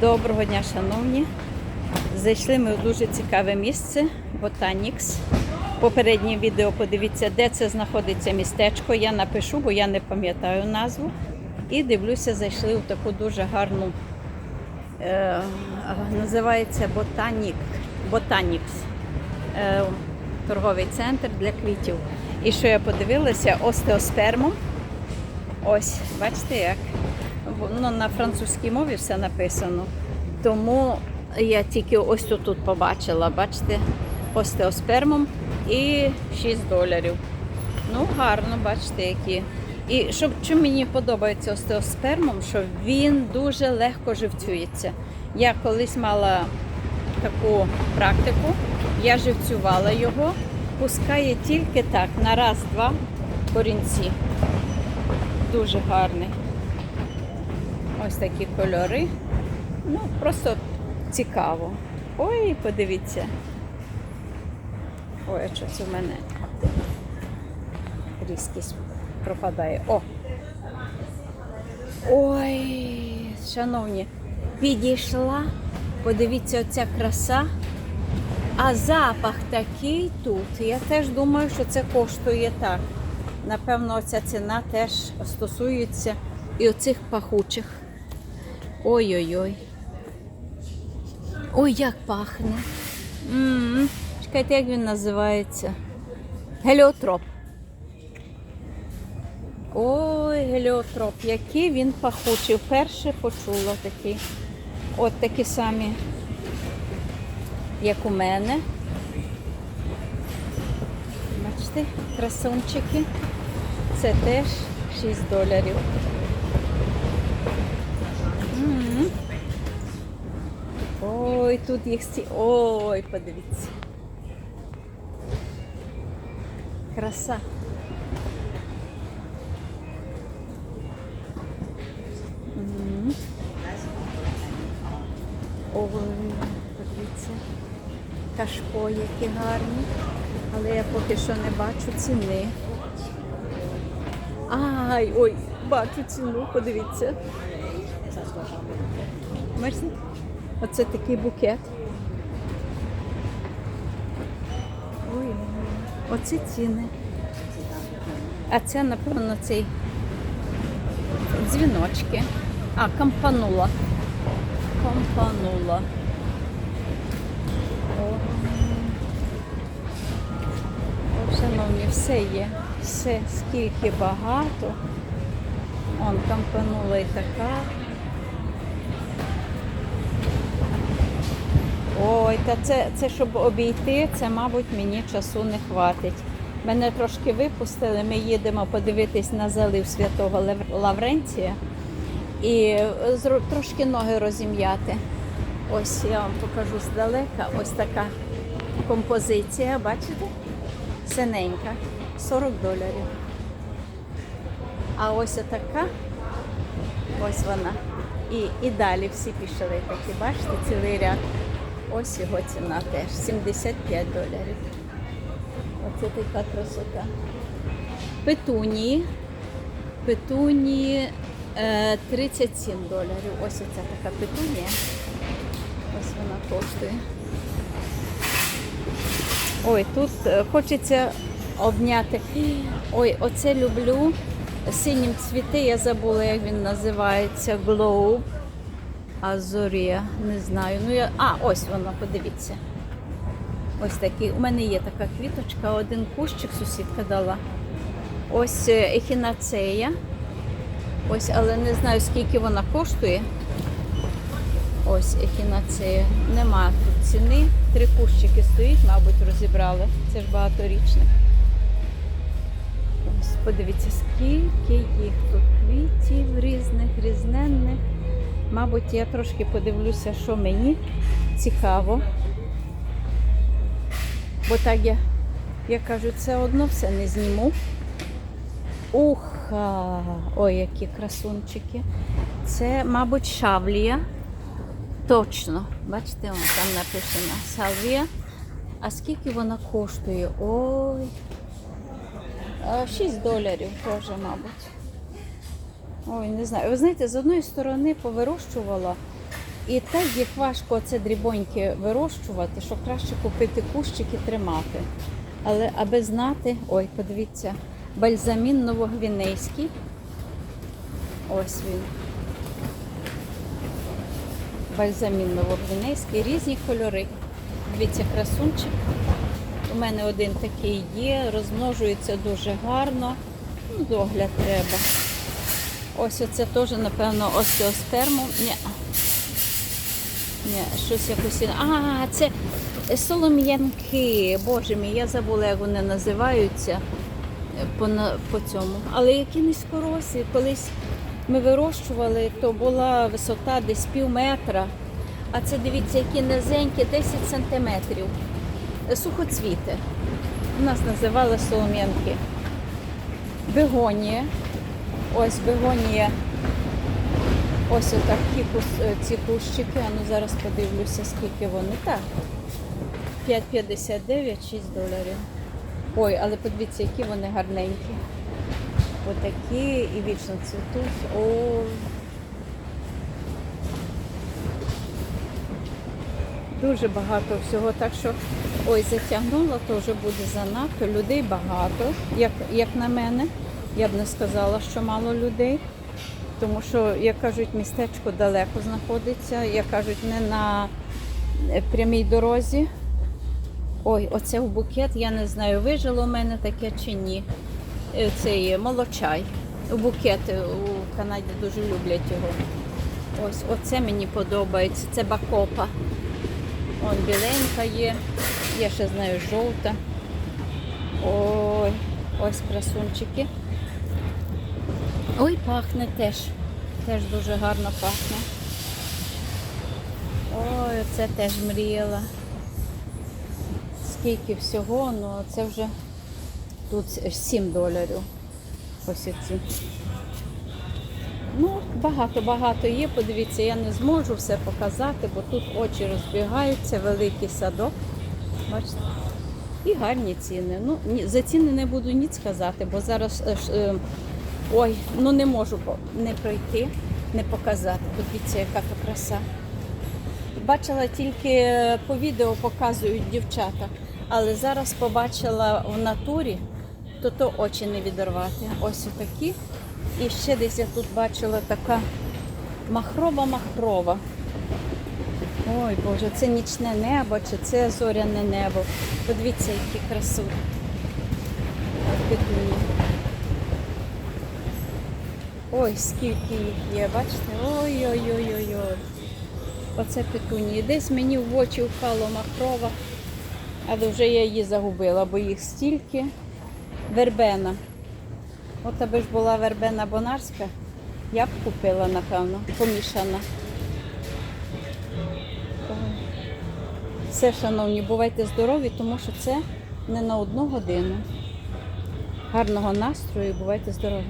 Доброго дня, шановні. Зайшли ми в дуже цікаве місце Ботанікс. Попереднє відео подивіться, де це знаходиться містечко. Я напишу, бо я не пам'ятаю назву. І дивлюся, зайшли в таку дуже гарну, е, називається Ботанік, Ботанікс. Е, торговий центр для квітів. І що я подивилася, остеоспермом. Ось, бачите як? Воно на французькій мові все написано. Тому я тільки ось тут, побачила, бачите, остеоспермом і 6 доларів. Ну, гарно, бачите, які. І що, що мені подобається остеоспермом, що він дуже легко живцюється. Я колись мала таку практику, я живцювала його, пускає тільки так, на раз-два корінці. Дуже гарний. Ось такі кольори. Ну, просто цікаво. Ой, подивіться. Ой, щось у мене різкість пропадає. О! Ой, шановні, підійшла. Подивіться, оця краса. А запах такий тут. Я теж думаю, що це коштує так. Напевно, оця ціна теж стосується і оцих пахучих. Ой-ой-ой. Ой, як пахне. м Чекайте, як він називається? Геліотроп. Ой, геліотроп, який він пахучий. Вперше почула такий. От такі самі, як у мене. Бачите, красунчики. Це теж 6 доларів. М. Ой, тут їх сті. Ой, подивіться. Краса. Ой, подивіться. Кашпо, які гарні. Але я поки що не бачу ціни. Ай, ой, бачу ціну, подивіться. Бачите? Оце такий букет. Ой, оці ціни. А це, напевно, цей дзвіночки. А, кампанула. Кампанула. О. О, шановні, все є. Все, скільки багато. Он кампанула і така. Ой, та це, це щоб обійти, це, мабуть, мені часу не хватить. Мене трошки випустили, ми їдемо подивитись на залив святого Лавренція і е, трошки ноги розім'яти. Ось я вам покажу здалека. Ось така композиція, бачите? Синенька, 40 доларів. А ось така, ось вона. І, і далі всі пішли такі, бачите, цілий ряд. Ось його ціна теж 75 доларів. Оце така красота. Петунії е, 37 доларів. Ось оця така петунія. Ось вона коштує. Ой, тут е, хочеться обняти. Ой, оце люблю. Синім цвіти, я забула, як він називається. Globe. Азорія, не знаю. Ну я. А, ось воно, подивіться. Ось такий. У мене є така квіточка, один кущик сусідка дала. Ось е, ехінацея. Ось, але не знаю, скільки вона коштує. Ось ехінацея. Нема тут ціни. Три кущики стоїть, мабуть, розібрали. Це ж багаторічне. Ось, подивіться, скільки їх тут квітів різних, різненних. Мабуть, я трошки подивлюся, що мені цікаво. Бо так я, я кажу, це одно все не зніму. Уха! Ой, які красунчики. Це, мабуть, шавлія. Точно. Бачите, вон там написано салвія. А скільки вона коштує? Ой. 6 доларів теж, мабуть. Ой, не знаю. Ви знаєте, з одної сторони повирощувала І так їх важко це дрібоньки вирощувати, що краще купити кущики тримати. Але аби знати, ой, подивіться, бальзамін новогвінейський. Ось він. Бальзамін новогвінейський, різні кольори. Дивіться, красунчик. У мене один такий є, розмножується дуже гарно. Ну, догляд треба. Ось оце теж, напевно, остеосперму. Ні. Ні, щось якось. А, це солом'янки. Боже мій, я забула, як вони називаються по, по цьому. Але які низькорослі. Колись ми вирощували, то була висота десь пів метра. А це дивіться, які низенькі, 10 сантиметрів. Сухоцвіти. У нас називали солом'янки. Бегонія. Ось бегонія. Ось отакі кус- е, ці кущики. А ну зараз подивлюся, скільки вони. Так. 5,59, 6 доларів. Ой, але подивіться, які вони гарненькі. Отакі і вічно цвітуть. О. Дуже багато всього. Так що ой, затягнула, то вже буде занадто. Людей багато, як, як на мене. Я б не сказала, що мало людей. Тому що, як кажуть, містечко далеко знаходиться, як кажуть, не на е, прямій дорозі. Ой, оце в букет, я не знаю, вижило у мене таке чи ні. Е, Цей молочай. У букет е, у Канаді дуже люблять його. Ось, оце мені подобається. Це бакопа. Он біленька є, я ще знаю жовта. Ой, ось красунчики. Ой, пахне теж. Теж дуже гарно пахне. Ой, це теж мріяла. Скільки всього, ну це вже тут 7 доларів. Ось ці. Ну, багато-багато є. Подивіться, я не зможу все показати, бо тут очі розбігаються, великий садок. Бачите? І гарні ціни. Ну, за ціни не буду ніч сказати, бо зараз е, е, ой, ну не можу не пройти, не показати. Подивіться, яка то краса. Бачила тільки по відео показують дівчата, але зараз побачила в натурі, то то очі не відірвати. Ось отакі. І ще десь я тут бачила така махрова-махрова. Ой Боже, це нічне небо чи це зоряне небо. Подивіться, які красу. Петуні. Ой, скільки їх є, бачите? Ой-ой-ой-ой-ой. Оце петунії. Десь мені в очі впало махрова, але вже я її загубила, бо їх стільки. Вербена. От аби ж була вербена бонарська, я б купила, напевно, помішана. Все, шановні, бувайте здорові, тому що це не на одну годину. Гарного настрою, бувайте здорові.